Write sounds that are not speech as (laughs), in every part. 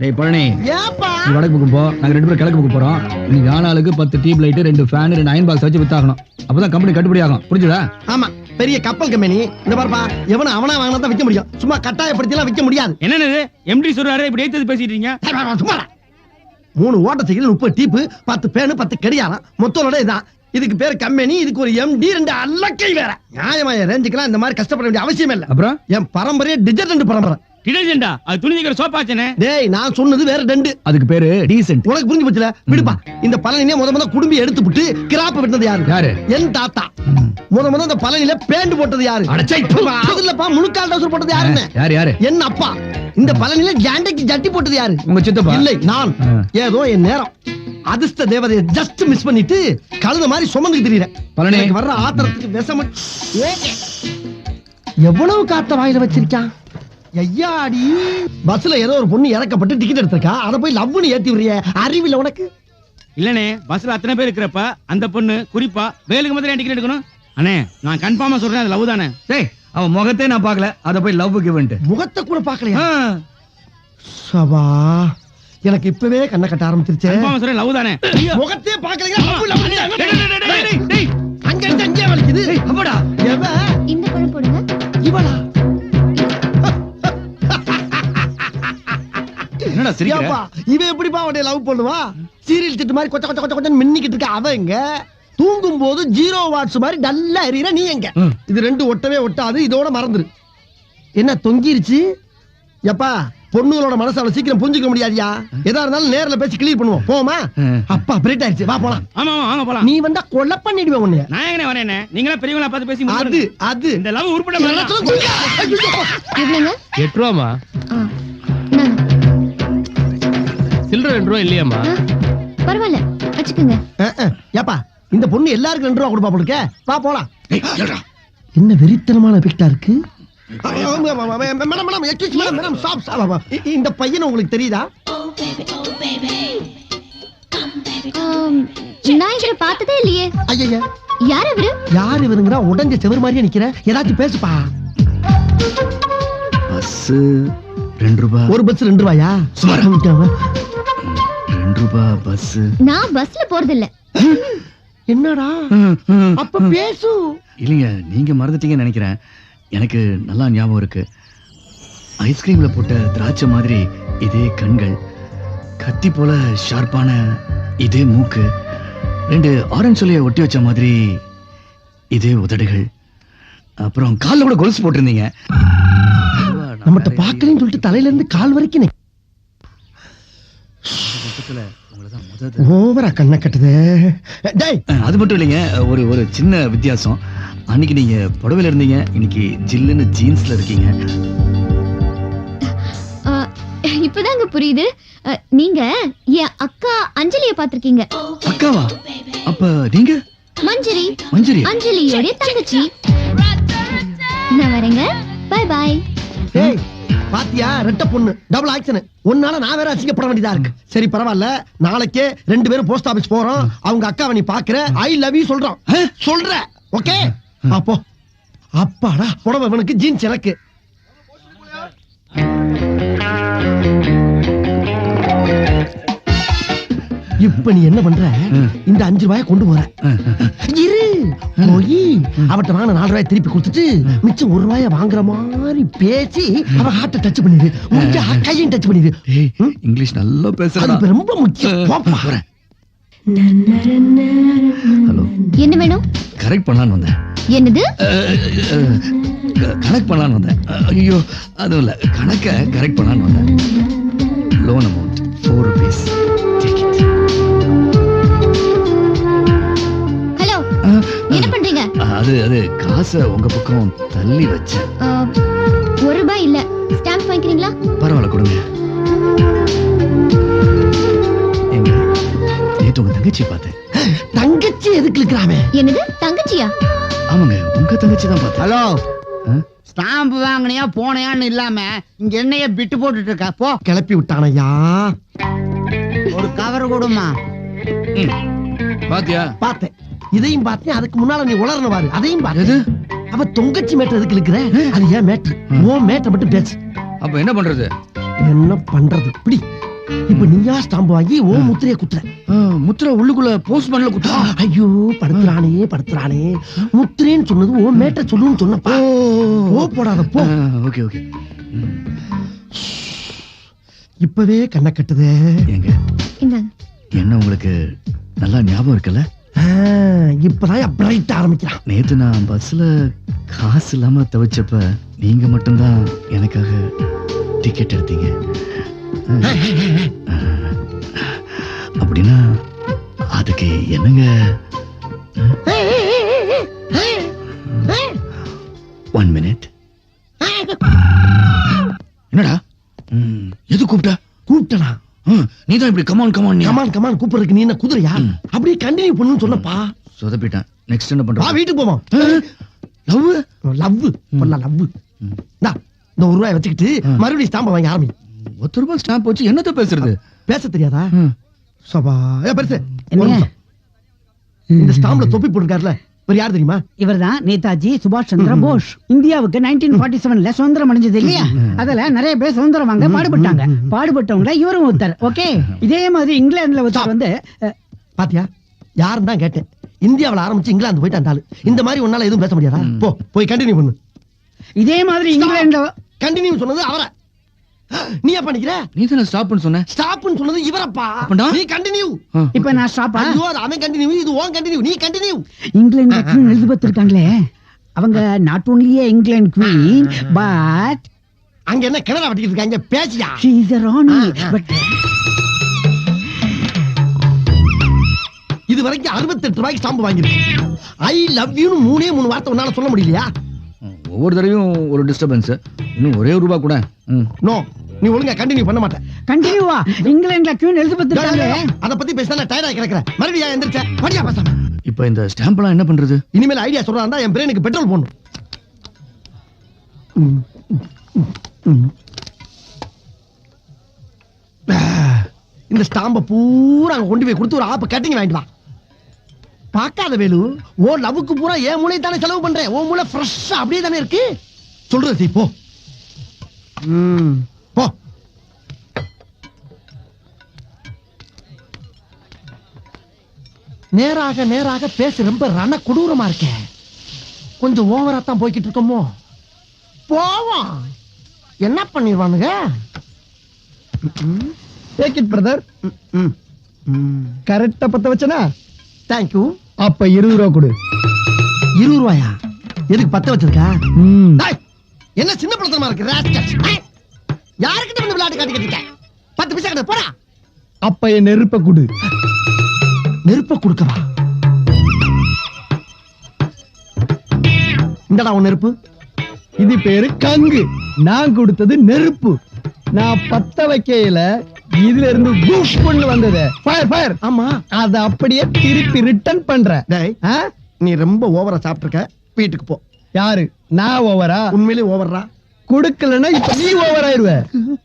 டேய் பழனி. ஏப்பா? நீ வடக்கு பக்கம் போ. நாங்க ரெண்டு பேரும் கிழக்கு பக்கம் போறோம். இன்னைக்கு ஆளாளுக்கு பத்து டியூப் லைட் ரெண்டு ஃபேன் ரெண்டு அயன் பாக்ஸ் வச்சு வித்தாகணும். அப்பதான் கம்பெனி கட்டுப்படி ஆகும். புரிஞ்சுதா? ஆமா. பெரிய கப்பல் கம்பெனி இந்த பாருப்பா எவன அவனா வாங்கினா தான் விற்க முடியும். சும்மா கட்டாயப்படுத்திலாம் விற்க முடியாது. என்னன்னு எம்டி சொல்றாரு இப்படி ஏத்தது பேசிட்டு இருக்கீங்க? சும்மா. மூணு ஓட்ட சைக்கிள் முப்பது டீப்பு பத்து பேனு பத்து கடியாரம் மொத்தோட இதான். இதுக்கு பேர் கம்பெனி இதுக்கு ஒரு எம்டி ரெண்டு அல்லக்கை வேற. நியாயமாய ரேஞ்சுக்கெல்லாம் இந்த மாதிரி கஷ்டப்பட வேண்டிய அவசியம் இல்ல. அப்புறம்? என் பரம்பரையே டிஜர்டன்ட் பரம்பரை. டிடர்ஜென்டா அது துணி தைக்கிற சோப்பாச்சனே டேய் நான் சொன்னது வேற ரெண்டு. அதுக்கு பேரு டீசென்ட் உனக்கு புரிஞ்சு போச்சுல? விடுப்பா. இந்த பழனியே முத முத குடும்பி எடுத்து விட்டு கிராப்ப விட்டது யாரு? யாரு? என் தாத்தா. முத முத இந்த பழனியில பேண்ட் போட்டது யாரு? அடச்சை. அது இல்லப்பா முழுக்கால் டவுசர் போட்டது யாருன்னு? யாரு யாரு? என் அப்பா. இந்த பழனியில ஜாண்டைக்கு ஜட்டி போட்டது யாரு? உங்க சித்தப்பா? இல்லை நான். ஏதோ என் நேரம். அதிர்ஷ்ட தேவதையை ஜஸ்ட் மிஸ் பண்ணிட்டு கழுத மாதிரி சுமந்துக்கு திரியறேன். பழனி. வர்ற ஆத்திரத்துக்கு விஷம எவ்வளவு காத்த வாயில வச்சிருக்கான்? ஐயாடி. பஸ்ல ஏதோ ஒரு பொண்ணு இறக்கப்பட்டு டிக்கெட் எடுத்திருக்கா? அதை போய் லவ்னு ஏத்தி விடுறிய. அறிவில்ல உனக்கு? இல்லனே பஸ்ல அத்தனை பேர் இருக்கிறப்ப அந்த பொண்ணு குறிப்பா வேலுக்கு முதல்ல டிக்கெட் எடுக்கணும்? அண்ணே நான் கன்ஃபார்மா சொல்றேன் அது லவ் தானே? டேய் அவன் முகத்தே நான் பார்க்கல. அத போய் லவ் கிவன்ட் முகத்தை கூட பாக்கலையா சபா எனக்கு இப்பவே கண்ணை கட்ட ஆரம்பிச்சிருச்சே. கன்ஃபார்மா சொல்றேன் லவ் தானே. முகத்தையே பாக்கலையா லவ், லவ், டேய். அங்க இருந்து அங்கே வலிக்குது. அப்படா எவ? இந்த பழம் போடுங்க. இவளா? என்னடா சிரிக்கிற இவன் எப்படிப்பா அவனை லவ் பண்ணுவா? சீரியல் திட்டு மாதிரி கொச்ச கொச்ச கொச்ச கொச்சன்னு மின்னிக்கிட்டு இருக்க அவ எங்க தூங்கும் போது ஜீரோ வாட்ஸ் மாதிரி டல்லா எறிகிற நீ எங்க. இது ரெண்டு ஒட்டவே ஒட்டாது இதோட மறந்துரு. என்ன தொங்கிருச்சு? எப்பா பொண்ணுகளோட மனசு அவ்வளவு சீக்கிரம் புரிஞ்சுக்க முடியாதியா? எதா இருந்தாலும் நேர்ல பேசி கிளியர் பண்ணுவோம். போமா. அப்பா பிரேட் ஆயிடுச்சு. வா போலாம். ஆமா ஆமா வாங்க போலாம். நீ வந்தா கொலை பண்ணிடுவேன் உன்னைய. நான் எங்கனே வரேனே நீங்களா பெரியவங்களா பார்த்து பேசி அது. அது. இந்த லவ் உருப்பட எட்டு ரூபாமா ரெண்டு ரூபா இல்லையாம்மா? ஆ, பரவாயில்ல. வச்சுக்கோங்க. ஏப்பா இந்த பொண்ணு எல்லாருக்கும் ரெண்டு ரூபா கொடுப்பா போடுக்க வா போலாம். என்ன வெறித்தனமான பிக்டா இருக்கு? Madam madam excuse madam madam stop stop இந்த பையன் உங்களுக்கு தெரியுதா? நான் இவரை பார்த்ததே இல்லையே. ஐயா யார் அவரு? யார் இவருங்கிறா? உடஞ்ச செவர் மாதிரியே நிக்கிற. ஏதாச்சும் பேசுப்பா. பஸ் ஒரு பஸ் ரெண்டு ரூபாயா? ரெண்டு ரூபா பஸ் நான் பஸ்ல போறது இல்ல என்னடா? அப்ப பேசு. இல்லைங்க நீங்க மறந்துட்டீங்கன்னு நினைக்கிறேன். எனக்கு நல்லா ஞாபகம் இருக்கு. ஐஸ்கிரீம்ல போட்ட திராட்சை மாதிரி இதே கண்கள். கத்தி போல ஷார்ப்பான இதே மூக்கு. ரெண்டு ஆரஞ்சு சொல்லிய ஒட்டி வச்ச மாதிரி இதே உதடுகள். அப்புறம் கால்ல கூட கொலுசு போட்டிருந்தீங்க. நம்மகிட்ட பாக்கலன்னு சொல்லிட்டு தலையில இருந்து கால் வரைக்கும் ஓவரா கண்ணை கட்டுது. அது மட்டும் இல்லைங்க ஒரு ஒரு சின்ன வித்தியாசம். அன்னைக்கு நீங்க புடவையில இருந்தீங்க இன்னைக்கு ஜில்லுன்னு ஜீன்ஸ்ல இருக்கீங்க. இப்பதாங்க புரியுது. நீங்க என் அக்கா அஞ்சலிய பாத்திருக்கீங்க அக்காவா? அப்ப நீங்க? மஞ்சரி. மஞ்சரி அஞ்சலியோட தங்கச்சி. நான் வரேங்க. பை பாய் டேய்! பாத்தியா? ரெட்ட பொண்ணு. டபுள் ஆக்சன் உன்னால நான் வேற அசிங்கப்பட வேண்டியதா இருக்கு. சரி பரவாயில்ல. நாளைக்கே ரெண்டு பேரும் போஸ்ட் ஆபீஸ் போறோம். அவங்க அக்காவை நீ பாக்குற. ஐ லவ் யூ சொல்றோம். சொல்ற. ஓகே அப்போ அப்பாடா. புடவை இவனுக்கு ஜீன்ஸ் எனக்கு. இப்ப நீ என்ன பண்ற? இந்த அஞ்சு ரூபாய கொண்டு போற. இரு. போய் அவட்ட வாங்க நாலு ரூபாய் திருப்பி கொடுத்துட்டு மிச்சம் ஒரு ரூபாய வாங்குற மாதிரி பேசி அவ ஹார்ட்ட டச் பண்ணிடு முடிஞ்ச கையும் டச் பண்ணிடு இங்கிலீஷ் நல்லா அது பேசுறா இப்ப ரொம்ப முக்கியம். போப்பா. ஹலோ. என்ன வேணும்? கரெக்ட் பண்ணலான்னு வந்தேன். என்னது? கனெக்ட் பண்ணலான்னு வந்தேன். ஐயோ அதுவும் இல்ல. கணக்கை கரெக்ட் பண்ணலான்னு வந்தேன். லோன் அமௌண்ட் ஃபோர் ருபீஸ் என்ன பண்றீங்க? அது அது காசை உங்க பக்கம் தள்ளி வச்சேன். ஒரு ரூபாய் இல்ல. ஸ்டாம்ப் வாங்கிக்கிறீங்களா? பரவாயில்ல கொடுங்க. எங்க நேத்து உங்க தங்கச்சி பார்த்தேன். தங்கச்சி எதுக்கு இருக்கிறாமே? என்னது? தங்கச்சியா? ஆமாங்க உங்க தங்கச்சி தான் பார்த்தேன். ஹலோ? ஸ்டாம்பு வாங்கினியா போனையான்னு இல்லாம இங்க என்னைய பிட்டு போட்டுட்டு இருக்கா? போ. கிளப்பி விட்டானையா? ஒரு கவர் கொடுமா பாத்தியா? பார்த்தேன். இதையும் பார்த்தேன் அதுக்கு முன்னால நீ உளறன பாரு. அதையும் பாரு அவ தொங்கச்சி மேட்டர் எதுக்கு இருக்கிற அது ஏன் மேட்ரு ஓ மேட்டர் மட்டும் பேசு. அப்ப என்ன பண்றது? என்ன பண்றது? இப்படி இப்ப நீயா ஸ்டாம்பு வாங்கி ஓ முத்திரைய குத்துற. முத்திரை உள்ளுக்குள்ள போஸ்ட் பண்ணல குத்தா ஐயோ படுத்துறானே படுத்துறானே. முத்திரேன்னு சொன்னது ஓ மேட்ட சொல்லுன்னு சொன்னப்பா. ஓ போடாத போ. ஓகே ஓகே இப்பவே கண்ணை கட்டுதே. என்ன உங்களுக்கு நல்லா ஞாபகம் இருக்குல்ல? இப்பதான் பிரைட் ஆரம்பிக்கிறான். நேத்து நான் பஸ்ல காசு இல்லாம தவிச்சப்ப நீங்க மட்டும்தான் எனக்காக டிக்கெட் எடுத்தீங்க. அப்படின்னா அதுக்கு என்னங்க? ஒன் மினிட் என்னடா? எது கூப்பிட்ட? கூப்பிட்டனா? நீ தான் இப்படி come on come on come on come on கூப்பிடுறதுக்கு நீ என்ன குதிரையா? அப்படியே கண்டினியூ பண்ணுன்னு சொன்னப்பா சொதப்பிட்டேன். நெக்ஸ்ட் என்ன வா பண்ற வீட்டுக்கு போவோம். லவ்? லவ். பண்ணலாம் லவ். இந்தா இந்த ஒரு ரூபாய் வச்சுக்கிட்டு. மறுபடியும் ஸ்டாம்ப வாங்கி ஆரம்பி. ஒத்து ரூபாய் ஸ்டாம்ப் வச்சு என்னத்த பேசுறது? பேச தெரியாதா. சபா பெருசு. இந்த ஸ்டாம்ப்ல தொப்பி போட்டுருக்காருல. வேற யார் தெரியுமா? இவர்தான் நேதாஜி சுபாஷ் சந்திர போஸ். இந்தியாவுக்கு நைன்டீன் ஃபார்ட்டி செவன்ல சுதந்திரம் அடைஞ்சது இல்லையா? அதுல நிறைய பேர் சுதந்திரம் வாங்க பாடுபட்டாங்க. பாடுபட்டவங்கள இவரும் ஒருத்தர். ஓகே? இதே மாதிரி இங்கிலாந்துல ஒருத்தர் வந்து பாத்தியா? யாருன்னு தான் கேட்டேன். இந்தியாவுல ஆரம்பிச்சு இங்கிலாந்து போயிட்டு அந்த இந்த மாதிரி உன்னால எதுவும் பேச முடியாதா? போ போய் கண்டினியூ பண்ணு. இதே மாதிரி இங்கிலாந்துல கண்டினியூ சொன்னது அவரை. நீ என்ன பண்ணிக்கிற நீ தானே ஸ்டாப்னு சொன்ன. ஸ்டாப்னு சொன்னது இவரப்பா? நீ கண்டினியூ. இப்ப நான் ஸ்டாப்பா ஐயோ அவன் கண்டினியூ இது ஓன் கண்டினியூ நீ கண்டினியூ இங்கிலாந்து குவீன் எலிசபெத் இருக்காங்களே. அவங்க நாட் ஓன்லியே இங்கிலாந்து குவீன் பட் அங்க என்ன கிணறா வட்டிக்கிட்டு இருக்காங்க? பேசியா? ஷீ இஸ் a ராணி. பட் இது வரைக்கும் அறுபத்தெட்டு ரூபாய்க்கு ஸ்டாம்பு வாங்கிருக்கேன் ஐ லவ் யூன்னு மூணே மூணு வார்த்தை உன்னால சொல்ல முடியலையா? ஒவ்வொரு தடவையும் ஒரு டிஸ்டர்பன்ஸ் இன்னும் ஒரே ஒரு ரூபாய் கூட. ம். நோ நீ ஒழுங்கா கண்டினியூ பண்ண மாட்டேன் கண்டினியூவா இங்கிலாந்துல குவீன் எலிசபெத் இருக்காங்களே. அத பத்தி பேசினா டயர்டா கிடக்குறேன். மறுபடியும் ஏன் எந்திரிச்ச? படியா பேசாம. இப்ப இந்த ஸ்டாம்ப்லாம் என்ன பண்றது? இனிமேல் ஐடியா சொல்றதா இருந்தா என் பிரெயினுக்கு பெட்ரோல் போடணும். இந்த ஸ்டாம்ப பூரா அங்க கொண்டு போய் கொடுத்து ஒரு ஆப்பு கட்டிங் வாங்கிட்டு வா. பார்க்காத வேலு ஓ லவ்வுக்கு பூரா என் மூளை தானே செலவு பண்றேன். ஓ மூளை ஃப்ரெஷ்ஷா அப்படியே தானே இருக்கு? சொல்றது போ. ம், போ. நேராக நேராக பேச ரொம்ப ரண கொடூரமா இருக்க. கொஞ்சம் ஓவரா தான் போய்கிட்டு இருக்கோமோ? போவோம். என்ன பண்ணிடுவானுங்க? டேக் இட் பிரதர் கரெக்டா பத்த வச்சனா? தேங்க்யூ அப்ப இருபது ரூபா கொடு. இருபது ரூபாயா? எதுக்கு பத்த வச்சிருக்கா? என்ன சின்ன பழத்தனமா இருக்கு யாருக்கிட்ட வந்து விளையாட்டு காட்டிக்கிட்டு இருக்க? பத்து பைசா கிட்ட போடா. அப்ப என் நெருப்ப கொடு. நெருப்ப கொடுக்கவா? இந்தடா உன் நெருப்பு. இது பேரு கங்கு. நான் கொடுத்தது நெருப்பு. நான் பத்த வைக்கையில இதுல இருந்து பூஷ் பண்ணு வந்தது. ஃபயர் ஃபயர் ஆமா. அத அப்படியே திருப்பி ரிட்டர்ன் பண்றேன் டேய்? நீ ரொம்ப ஓவரா சாப்பிட்டுருக்க. வீட்டுக்கு போ. யாரு? நான் ஓவரா உண்மையிலே ஓவர்ரா கொடுக்கலன்னா இப்ப நீ ஓவர் ஆயிருவ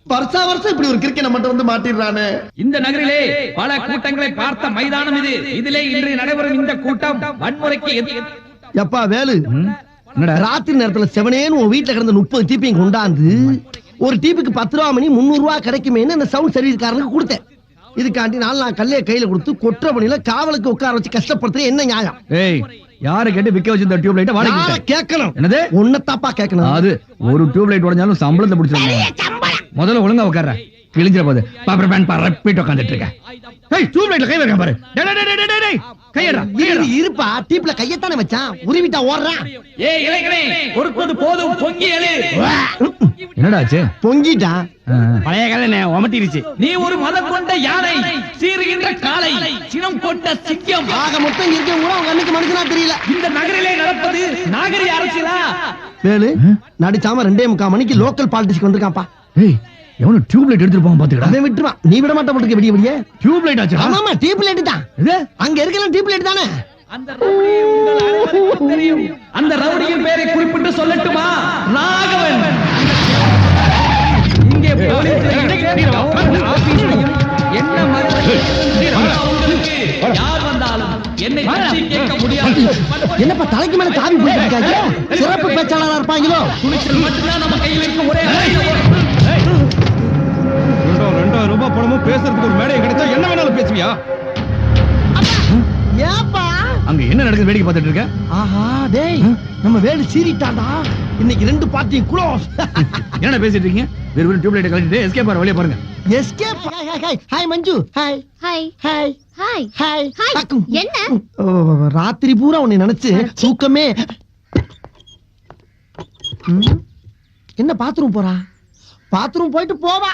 வருஷா வருஷம் இப்படி ஒரு கிரிக்கெட் மட்டும் வந்து மாட்டிடுறானே. இந்த நகரிலே பல கூட்டங்களை பார்த்த மைதானம் இது. இதிலே இன்று நடைபெறும் இந்த கூட்டம் வன்முறைக்கு எப்பா வேலு. என்னடா ராத்திரி நேரத்துல செவனேன்னு உன் வீட்டுல கிடந்த முப்பது டீப்பையும் கொண்டாந்து ஒரு டீப்புக்கு பத்து ரூபா மணி முந்நூறு ரூபா கிடைக்குமேன்னு அந்த சவுண்ட் சர்வீஸ்காரனுக்கு கொடுத்தேன். இதுக்காண்டி நாலு நான் கல்லைய கையில கொடுத்து கொற்ற பணியில காவலுக்கு உட்கார வச்சு கஷ்டப்படுத்துறது என்ன நியாயம்? ஏய் யாரை கேட்டு விக்க வச்சிருந்த டியூப் லைட்ட வாடகை? கேட்கணும்? என்னது? உன்னத்தாப்பா கேட்கணும். அது ஒரு டியூப் லைட் உடைஞ்சாலும் சம்பளத்தை பிடிச்சிருங்க முதல்ல ஒழுங்கா உட்கார்ற. கிழிஞ்சிர போது பாப்பர் பேன் பரப்பிட்டு உட்காந்துட்டு இருக்க. ஏய் டியூப் லைட்ல கை வைக்க பாரு. கையடா இரு, இருப்பா. டீப்ல கையத்தானே வச்சான் உருவிட்டா ஓடுறான் ஏய் இளைஞனே போதும். பொங்கி எழு. பழைய கதை ஒமட்டிருச்சு நீ ஒரு மதம் கொண்ட யானை சீறுகின்ற காளை சினம் கொண்ட சிங்கம். ஆக மொத்தம் இங்க இருக்க கூட அவங்க அன்னைக்கு மனுஷனா தெரியல. இந்த நகரிலே நடப்பது நாகரிக அரசியலா? வேலு நடிச்சாம ரெண்டே முக்கால் மணிக்கு லோக்கல் பாலிடிக்ஸ்க்கு வந்திருக்கான்ப்பா. ஏய் எவனோ டியூப் லைட் எடுத்துட்டு போவான் பாத்துக்கடா. அவன் விட்டுருவான். நீ விட மாட்ட போட்டுக்க விடிய விடிய டியூப் லைட் ஆச்சு ஆமாமா டீப் லைட் தான். இது அங்க இருக்கலாம் டீப் லைட் தானே? அந்த ரவுடியை உங்கள் அனைவருக்கும் தெரியும். அந்த ரவுடியின் பெயரை குறிப்பிட்டு சொல்லட்டுமா? ராகவன் இங்கே போலீஸ் என்ன யார் வந்தாலும் என்னை பற்றி கேட்க முடியாது. என்னப்பா தலைக்கு மேல தாவி போயிட்டு இருக்காங்க? சிறப்பு பேச்சாளரா இருப்பாங்களோ? துணிச்சல் மட்டும்தான் நம்ம கையில் இருக்கும் ஒரே ரூபாய் பணமும் பேசுறதுக்கு ஒரு மேடை கிடைச்சா என்ன வேணாலும் பேசுவியா? ஏப்பா? அங்க என்ன நடக்குது வேடிக்கை பார்த்துட்டு இருக்க? ஆஹா டேய் நம்ம வேலு சீறிட்டான்டா. இன்னைக்கு ரெண்டு பார்ட்டியும் க்ளோஸ் (laughs) என்ன பேசிட்டு இருக்கீங்க? வெறும் வெறும் டியூப் லைட் கழட்டிட்டு எஸ்கேப் ஆற வழிய பாருங்க. Escape hi hi hi hi Manju. Hi hi hi hi hi hi. என்ன? ஓ, ராத்திரி பூரா உன்னை நினைச்சு தூக்கமே. என்ன பாத்ரூம் போறா? பாத்ரூம் போயிட்டு போவா.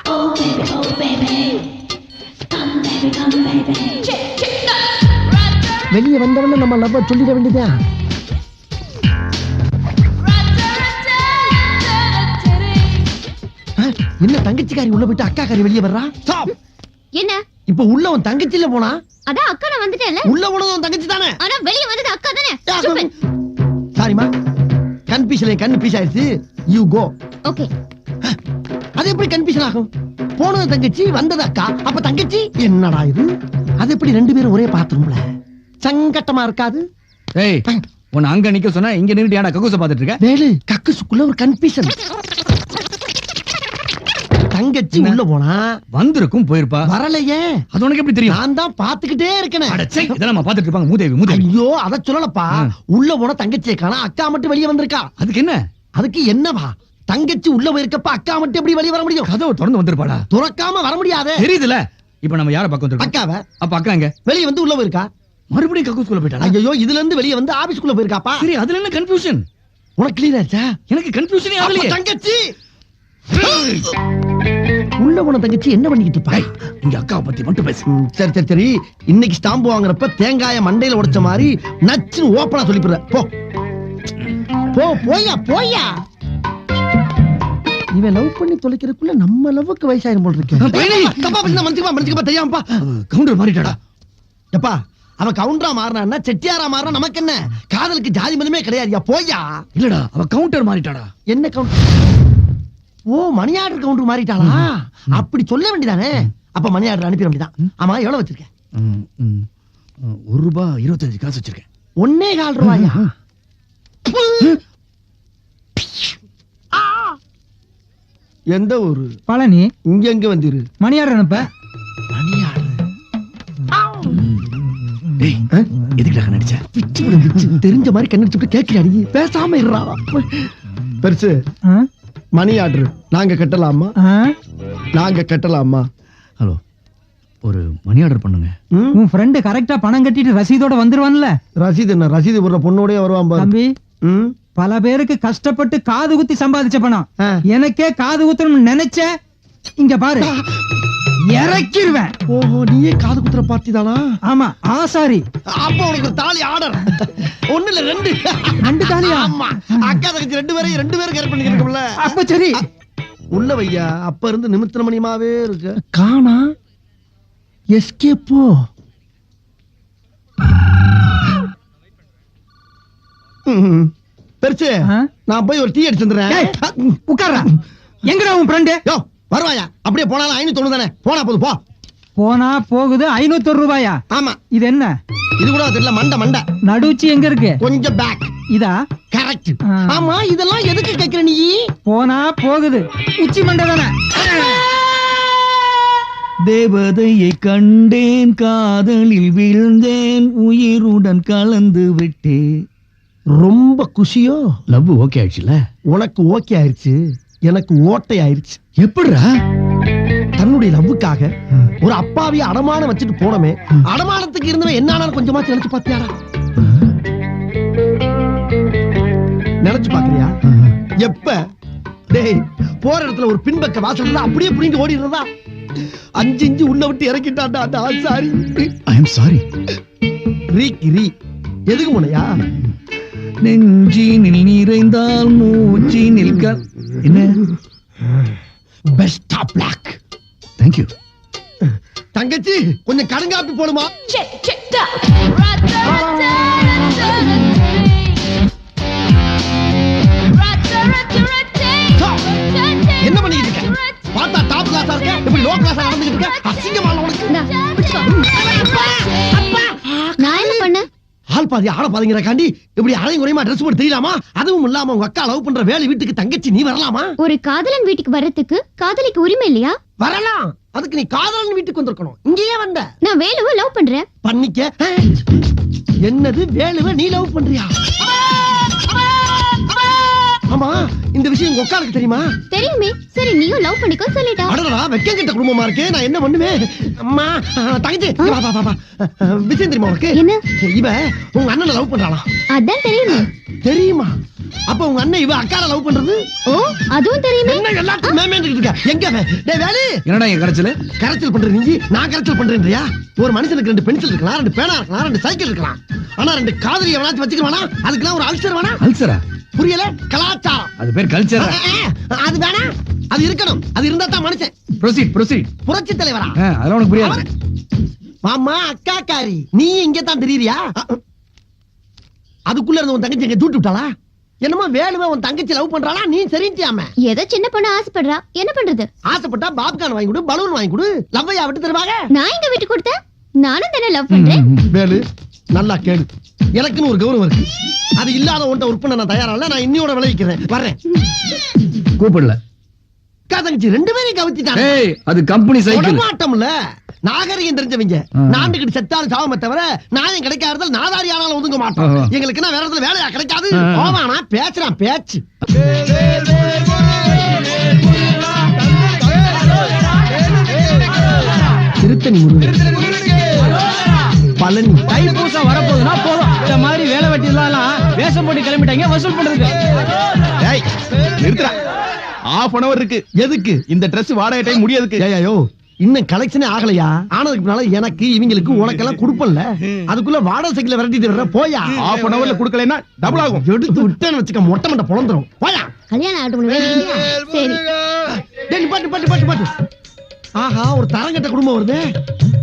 வெளியே வந்தவன நம்ம லவ் சொல்லிட வேண்டியதா என்ன தங்கச்சிக்காரி உள்ள போயிட்டு அக்காக்காரி வெளியே வர்றா? ஸ்டாப் என்ன? இப்ப உள்ள உன் தங்கச்சில போனா? அதான் அக்கா நான் வந்துட்டேன்ல. உள்ள போனது உன் தங்கச்சி தானே? ஆனா வெளிய வந்தது அக்கா தானே. சாரிமா கன்ஃபியூஷன் கன்ஃபியூஸ் ஆயிடுச்சு யூ கோ ஓகே அது எப்படி கன்ஃபியூஷன் ஆகும்? போனது தங்கச்சி வந்தது அக்கா. அப்ப தங்கச்சி என்னடா இது? அது எப்படி ரெண்டு பேரும் ஒரே பாத்ரூம்ல சங்கட்டமா இருக்காது? ஏய் உன்னை அங்க நிக்க சொன்னா இங்க நின்னுட்டு ஏன்டா கக்கூச பார்த்துட்டு இருக்க? வேலு கக்குசுக்குள்ள ஒரு கன்ஃபியூஷன் தங்கச்சி? உள்ள போனா? வந்திருக்கும் போயிருப்பா. வரலையே. அது உனக்கு எப்படி தெரியும்? நான் தான் பாத்துக்கிட்டே இருக்கேனே. அட, சை, இதெல்லாம் நம்ம பார்த்துட்டு இருப்பாங்க மூதேவி மூதேவி. ஐயோ அத சொல்லலப்பா. உள்ள போன தங்கச்சியை காணா அக்கா மட்டும் வெளியே வந்திருக்கா. அதுக்கு என்ன? அதுக்கு என்னவா? தங்கச்சி உள்ள போயிருக்கப்ப அக்கா மட்டும் எப்படி வெளியே வர முடியும்? கதவை திறந்து வந்திருப்பாடா. துறக்காம வர முடியாதே. தெரியுதுல. இப்ப நம்ம யார பக்கம் வந்திருக்கோம்? அக்காவ. அப்ப அக்கா எங்க? வெளியே வந்து உள்ள போயிருக்கா? மறுபடியும் கக்கூஸ்குள்ள போயிட்டாளா? ஐயோ இதுல இருந்து வெளியே வந்து ஆபீஸ்க்குள்ள போயிருக்காப்பா? சரி அதுல என்ன கன்ஃபியூஷன் உனக்கு கிளியர் ஆச்சா எனக்கு கன்ஃபியூஷனே ஆகலையே. தங்கச்சி! உள்ள போன தங்கச்சி என்ன பண்ணிக்கிட்டு இருப்பா? ஏய், இங்க அக்காவை பத்தி மட்டும் பேசு. சரி சரி சரி. இன்னைக்கு ஸ்டாம்பு வாங்குறப்ப தேங்காய மண்டையில உடைச்ச மாதிரி நச்சுன்னு ஓப்பனா சொல்லிப்புற போ. போ போயா போயா. இவன் லவ் பண்ணி தொலைக்கிறதுக்குள்ள நம்ம லவ்வுக்கு வயசாயிரும் போல் இருக்கு. தப்பா பண்ணா தெரியாமப்பா. கவுண்டர் மாறிட்டாடா. எப்பா அவன் கவுண்டரா மாறினா செட்டியாரா மாறினா நமக்கு என்ன? காதலுக்கு ஜாதி மதமே கிடையாதுயா போயா? இல்லடா அவ கவுண்டர் மாறிட்டாடா. என்ன counter? Oh money order counter மாறிட்டாளா? அப்படி சொல்ல வேண்டியதானே? அப்ப மணி ஆர்டர் அனுப்பிட வேண்டியதான். ஆமா எவ்வளவு வச்சிருக்க? ம், ம். ஒரு ரூபாய் இருபத்தஞ்சு காசு வச்சிருக்கேன். ஒன்னே கால் ரூபாயா ஆ! எந்த ஊரு? பழனி. இங்க எங்க வந்துரு. மணியார் அனுப்ப மணி ஆர்டர் டேய் எதுக்குடா கண்ணடிச்ச பிச்சு. தெரிஞ்ச மாதிரி கண்ணடிச்சுட்டு கேட்கிறாடி பேசாம இருறா பெருசு ஆ? மணி ஆர்டர் நாங்க கட்டலாமா? ஆ? நாங்க கட்டலாமா? ஹலோ ஒரு மணி ஆர்டர் பண்ணுங்க. ம்? உன் ஃப்ரெண்டு கரெக்டா பணம் கட்டிட்டு ரசீதோட வந்துருவான்ல. ரசீது என்ன? ரசீது போடுற பொண்ணோடய வருவான் பாரு. தம்பி. ம்? பல பேருக்கு கஷ்டப்பட்டு காது குத்தி சம்பாதிச்ச பணம். ஆ. எனக்கே காது குத்தணும்னு நினைச்ச இங்க பாரு. இறக்கிருவேன். ஓஹோ நீயே காது குத்துற பார்ட்டி தானா? ஆமா ஆசாரி. அப்ப உனக்கு தாலி ஆர்டர். ஒண்ணு இல்ல ரெண்டு. ரெண்டு தாலியா? ஆமா. அக்கா தங்கச்சி ரெண்டு பேரையும் ரெண்டு பேரும் கேர் பண்ணிக்கிறோம்ல அப்ப சரி. உள்ள வையா. அப்ப இருந்து மணியமாவே இருக்கு. காணா. எஸ்கேப்போ பெருசு? நான் போய் ஒரு டீ அடிச்சு வந்துடுறேன். உட்கார்றா. எங்கடா உன் ஃப்ரெண்டு யோ வருவாயா? அப்படியே போனாலும் ஐநூத்தி தொண்ணூறு தானே. போனா போதும் போ. போனா போகுது ஐநூத்தி ரூபாயா? ஆமா. இது என்ன? இது கூட தெரியல மண்டை மண்டை. நடுச்சி எங்க இருக்கு? கொஞ்சம் பேக் இதா? கரெக்ட். ஆமா இதெல்லாம் எதுக்கு கேக்குற நீ? போனா போகுது. உச்சி மண்டை தானே. தேவதையை கண்டேன் காதலில் விழுந்தேன் உயிருடன் கலந்து விட்டேன். ரொம்ப குஷியோ? லவ் ஓகே ஆயிடுச்சுல? உனக்கு ஓகே ஆயிருச்சு எனக்கு ஓட்டை ஆயிருச்சு. எப்படிடா? தன்னுடைய லவ்வுக்காக ஒரு அப்பாவிய அடமானம் வச்சுட்டு போனமே அடமானத்துக்கு இருந்தவன் என்ன கொஞ்சமாச்சு நினைச்சு பாத்தியாடா நினைச்சு பாக்குறியா எப்ப? டேய் போற இடத்துல ஒரு பின்பக்க வாசல் இருந்தா அப்படியே புரிஞ்சு ஓடிடுறதா? அஞ்சு இஞ்சு உள்ள விட்டு இறக்கிட்டான்டா ஆசாரி. ஐ எம் சாரி ரீக்கு ரீ. எதுக்கு முனையா? நெஞ்சினில் நிறைந்தால் மூச்சினில் என்ன? பெஸ்ட் ஆஃப் பிளாக் தேங்க்யூ தங்கச்சி கொஞ்சம் கடுங்காப்பி போடுமா? என்ன பண்ணிட்டு இருக்க? பார்த்தா டாப் கிளாஸா இருக்க? இப்படி லோ கிளாஸா நடந்துகிட்டு இருக்க? அசிங்கமா ஆள் பாதி ஆள பாதிங்கிறக்காண்டி இப்படி அரையும் குறையுமா ட்ரெஸ் போட்டு தெரியலாமா? அதுவும் இல்லாம உங்க அக்கா லவ் பண்ற வேலை வீட்டுக்கு தங்கச்சி நீ வரலாமா? ஒரு காதலன் வீட்டுக்கு வர்றதுக்கு காதலிக்கு உரிமை இல்லையா? வரலாம். அதுக்கு நீ காதலன் வீட்டுக்கு வந்திருக்கணும். இங்கேயே வந்த. நான் வேலுவை லவ் பண்றேன். பண்ணிக்க. என்னது வேலுவ நீ லவ் பண்றியா? ஆமா இந்த விஷயம் உங்க உட்காருக்கு தெரியுமா? தெரியுமே. சரி நீயும் லவ் பண்ணிக்கோ சொல்லிட்டா அடடா வெக்கம் கிட்ட குடும்பமா இருக்கே? நான் என்ன பண்ணுவேன் அம்மா தங்கச்சி இங்க வா வா வா, விஷயம் தெரியுமா உனக்கு? என்ன? இவ உங்க அண்ணனை லவ் பண்றாளாம் அதான் தெரியுமே. தெரியுமா? அப்ப உங்க அண்ணன் இவ அக்கால லவ் பண்றது? ஓ அதுவும் தெரியுமே. என்ன எல்லாத்தையும் மேமேன்ட்டு இருக்க? எங்க? டேய் வேலு. என்னடா என் கரைச்சல்? கரைச்சல் பண்ற நீ நான் கரைச்சல் பண்றேன்றியா? ஒரு மனுஷனுக்கு ரெண்டு பென்சில் இருக்கலாம் ரெண்டு பேனா இருக்கலாம் ரெண்டு சைக்கிள் இருக்கலாம். ஆனா ரெண்டு காதலி எவனாச்சும் வச்சுக்கவானா அதுக்கெல்லாம் ஒரு அல்சர் வேணா. அல்சரா புரியல? கலாச்சாரம் அது பேர் கல்ச்சரா அது வேணா. அது இருக்கணும். அது இருந்தா தான் மனுஷன். ப்ரொசீட் ப்ரொசீட் புரட்சி தலைவரா? அதெல்லாம் உனக்கு புரியாது. மாமா அக்கா காரி நீ இங்க தான் தெரியறியா? அதுக்குள்ள இருந்த உன் தங்கச்சி எங்க தூட்டு விட்டாளா? என்னமோ வேணுமே உன் தங்கச்சி லவ் பண்றாளா? நீ சரிஞ்சியாம ஏதோ சின்ன பொண்ணு ஆசைப்படுறா. என்ன பண்றது? ஆசைப்பட்டா பாப்கார்ன் வாங்கி கொடு பலூன் வாங்கி கொடு. லவ்வையா விட்டு தருவாங்க? நான் எங்க விட்டு கொடுத்தேன்? நானும் தானே லவ் பண்றேன்? வேலு நல்லா கேளு. எனக்குன்னு ஒரு கௌரவம் இருக்கு. அது இல்லாத உன்ட்ட ஒர்க் பண்ண நான் தயாரா நான் இன்னியோட விளைவிக்கிறேன். வர்றேன். கூப்பிடல. தங்கச்சி ரெண்டு பேரையும் கவனிச்சுட்டாங்க ஏய் அது கம்பெனி சைக்கிள் மாட்டோம்ல நாகரிகம் தெரிஞ்சவங்க. நாண்டுகிட்டு செத்தாலும் சாவமே தவிர நியாயம் கிடைக்காததால் நாதாரி ஆனாலும் ஒதுங்க மாட்டோம். எங்களுக்கு என்ன வேற இடத்துல வேலையா கிடைக்காது. ஆ. போவானா? பேசுறான் பேச்சு. திருத்தணி பழனி தைப்பூசம் வேஷம் போட்டு கிளம்பிட்டாங்க வசூல் பண்றதுக்கு. ஏய் நிறுத்துடா. ஆஃப் அன் அவர் இருக்கு. எதுக்கு? இந்த Dress வாடகை டைம் முடியதுக்கு ஏய்யோ இன்னும் கலெக்ஷனே ஆகலையா? ஆனதுக்கு பின்னால எனக்கு இவங்களுக்கு உனக்கெல்லாம் கொடுப்பல்ல. அதுக்குள்ள வாடகை சைக்கிள் விரட்டிட்டு வர்ற போயா? ஆஃப் அன் அவர்ல குடுக்கலைன்னா டபுள் ஆகும். எடுத்து விட்டேன்னு வச்சுக்க மொட்டை மண்டை பொழந்துரும் போயா? கல்யாணம் ஆகட்டும் சரி. டேய் நிப்பாட்டு நிப்பாட்டு நிப்பாட்டு நிப்பாட்டு ஆஹா ஒரு தரங்கட்ட குடும்பம் வருது.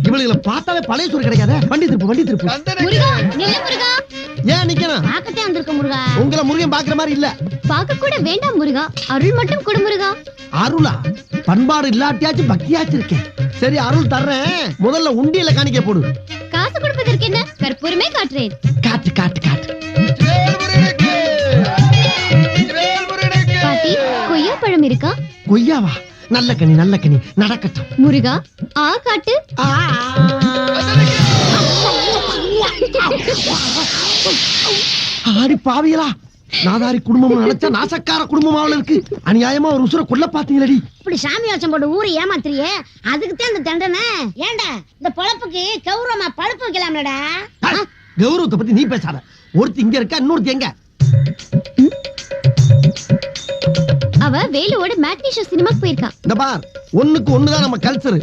இவளுகளை பார்த்தாலே பழைய சோறு கிடைக்காத. வண்டி திருப்பு வண்டி திருப்பு. முருகா நில்லு முருகா. ஏன் நிக்கணும் பார்க்கத்தே வந்திருக்க முருகா. உங்களை முருகன் பாக்குற மாதிரி இல்ல. பார்க்க கூட வேண்டாம் முருகா. அருள் மட்டும் கொடு முருகா. அருளா? பண்பாடு இல்லாட்டியாச்சும் பக்தியாச்சும் இருக்கேன் சரி அருள் தர்றேன். முதல்ல உண்டியல காணிக்க போடு. காசு கொடுப்பதற்கு என்ன? கற்பூரமே காட்டுறேன். காட்டு காட்டு காட்டு. பாட்டி கொய்யா பழம் இருக்கா? கொய்யாவா? நல்ல கனி நல்ல கனி. நடக்கட்டும். முருகா ஆ காட்டு. ஆடி பாவியலா நாதாரி குடும்பம் நினைச்சா நாசக்கார குடும்பமாவில் இருக்கு. அநியாயமா ஒரு உசுர கொல்ல பாத்தீங்களடி இப்படி சாமி வேஷம் போட்டு ஊரை ஏமாத்துறியே? அதுக்கு தான் இந்த தண்டனை. ஏண்டா இந்த பொழப்புக்கு கௌரவமா பழுப்பு வைக்கலாம்லடா? கௌரவத்தை பத்தி நீ பேசாத. ஒருத்தி இங்க இருக்கா இன்னொருத்தி எங்க? அவ வேலுவோட மேட்னி ஷோ சினிமாக்கு போயிருக்கா. இந்த பார் ஒண்ணுக்கு ஒண்ணுதான் நம்ம கல்ச்சர்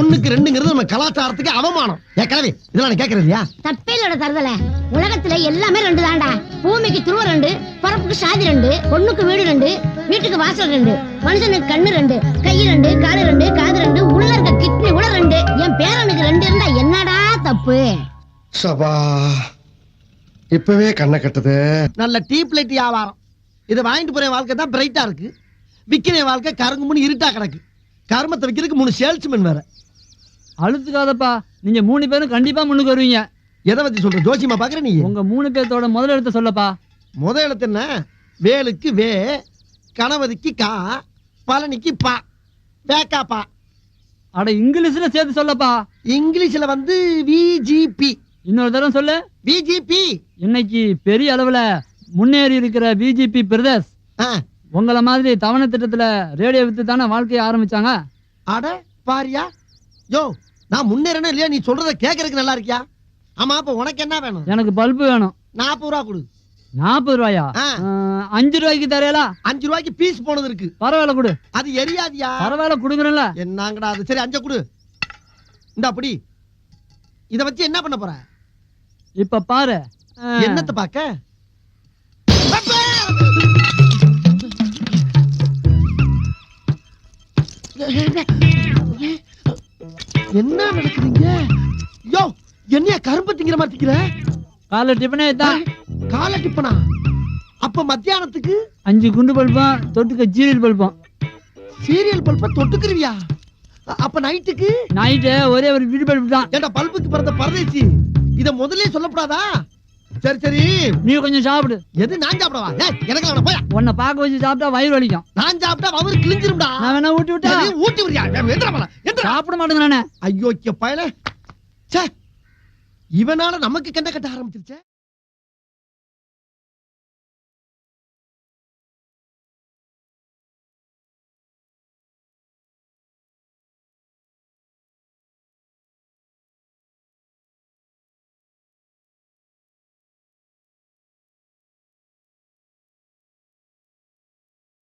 ஒண்ணுக்கு ரெண்டுங்கிறது நம்ம கலாச்சாரத்துக்கு அவமானம். ஏன் கிளவி இதெல்லாம் நான் கேக்குறது இல்லையா? தப்பேலோட தருதல. உலகத்துல எல்லாமே ரெண்டு தான்டா. பூமிக்கு துருவ ரெண்டு பரப்புக்கு சாதி ரெண்டு பொண்ணுக்கு வீடு ரெண்டு வீட்டுக்கு வாசல் ரெண்டு மனுஷனுக்கு கண்ணு ரெண்டு கை ரெண்டு காலு ரெண்டு காது ரெண்டு உள்ள இருக்க கிட்னி உள்ள ரெண்டு என் பேரனுக்கு ரெண்டு இருந்தா என்னடா தப்பு? சபா இப்பவே கண்ணை கட்டுது. நல்ல டீப் லைட் வியாபாரம். இதை வாங்கிட்டு போற வாழ்க்கை தான் பிரைட்டா இருக்கு. விக்கிற வாழ்க்கை கருங்குமுன்னு இருட்டா கிடக்கு. கருமத்தை விக்கிறதுக்கு மூணு சேல்ஸ்மேன் வேற. அழுத்துக்காதப்பா. நீங்க மூணு பேரும் கண்டிப்பா முன்னுக்கு வருவீங்க. எதை பத்தி சொல்ற? ஜோசியமா பாக்குற நீ? உங்க மூணு பேர்த்தோட முதல் எழுத்த சொல்லப்பா. முத எழுத்து என்ன? வேலுக்கு வே கணவதிக்கு கா பழனிக்கு பா வேக்கா பா. அட இங்கிலீஷ்ல சேர்த்து சொல்லப்பா. இங்கிலீஷ்ல வந்து விஜிபி இன்னொரு தடவை சொல்லு. விஜிபி இன்னைக்கு பெரிய அளவுல முன்னேறி இருக்கிற பிஜேபி பிரதேஷ். உங்கள மாதிரி தவணை திட்டத்துல ரேடியோ வித்து தானே வாழ்க்கையை ஆரம்பிச்சாங்க? அட பாரியா. யோ நான் முன்னேறணும் இல்லையா? நீ சொல்றத கேக்குறதுக்கு நல்லா இருக்கியா? ஆமா அப்ப உனக்கு என்ன வேணும்? எனக்கு பல்பு வேணும். நாற்பது ரூபா கொடு. நாற்பது ரூபாயா? ஆ. அஞ்சு ரூபாய்க்கு தரையலா? அஞ்சு ரூபாய்க்கு பீஸ் போனது இருக்கு. பரவாயில்ல கொடு. அது எரியாதியா? பரவாயில்ல கொடுக்குறேன்ல. என்னங்கடா அது? சரி அஞ்ச கொடு. இந்த அப்படி. இத வச்சு என்ன பண்ண போற? இப்ப பாரு. ஆ. என்னத்தை பார்க்க? என்ன நடக்குதுங்க? யோ என்னையா கரும்பு திங்கிற மாதிரி திங்கிற? காலை டிஃபனே தான் காலை டிப்பனா அப்ப மத்தியானத்துக்கு? அஞ்சு குண்டு பல்பம் தொட்டுக்க ஜீரியல் பல்பம். சீரியல் பல்ப தொட்டுக்குருவியா? அப்ப நைட்டுக்கு? நைட்டு ஒரே ஒரு வீடு பல்பு தான் ஏண்டா பல்புக்கு பிறந்த பரதேசி? இத முதல்ல சொல்லக்கூடாதா சரி சரி. நீ கொஞ்சம் சாப்பிடு. எது நான் சாப்பிடவா? எனக்கு வேணாம், போயா. உன்னை பார்க்க வச்சு சாப்பிட்டா வயிறு வலிக்கும். நான் சாப்பிட்டா அவரு கிழிஞ்சிரும்டா. நான் வேணா ஊட்டி விட்டா? ஊட்டி விடுறியா? எந்திரா. சாப்பிட மாட்டேங்கிறானே. ஐயோ பயல. ச்சே. இவனால நமக்கு கண்ண கட்ட ஆரம்பிச்சிருச்சே.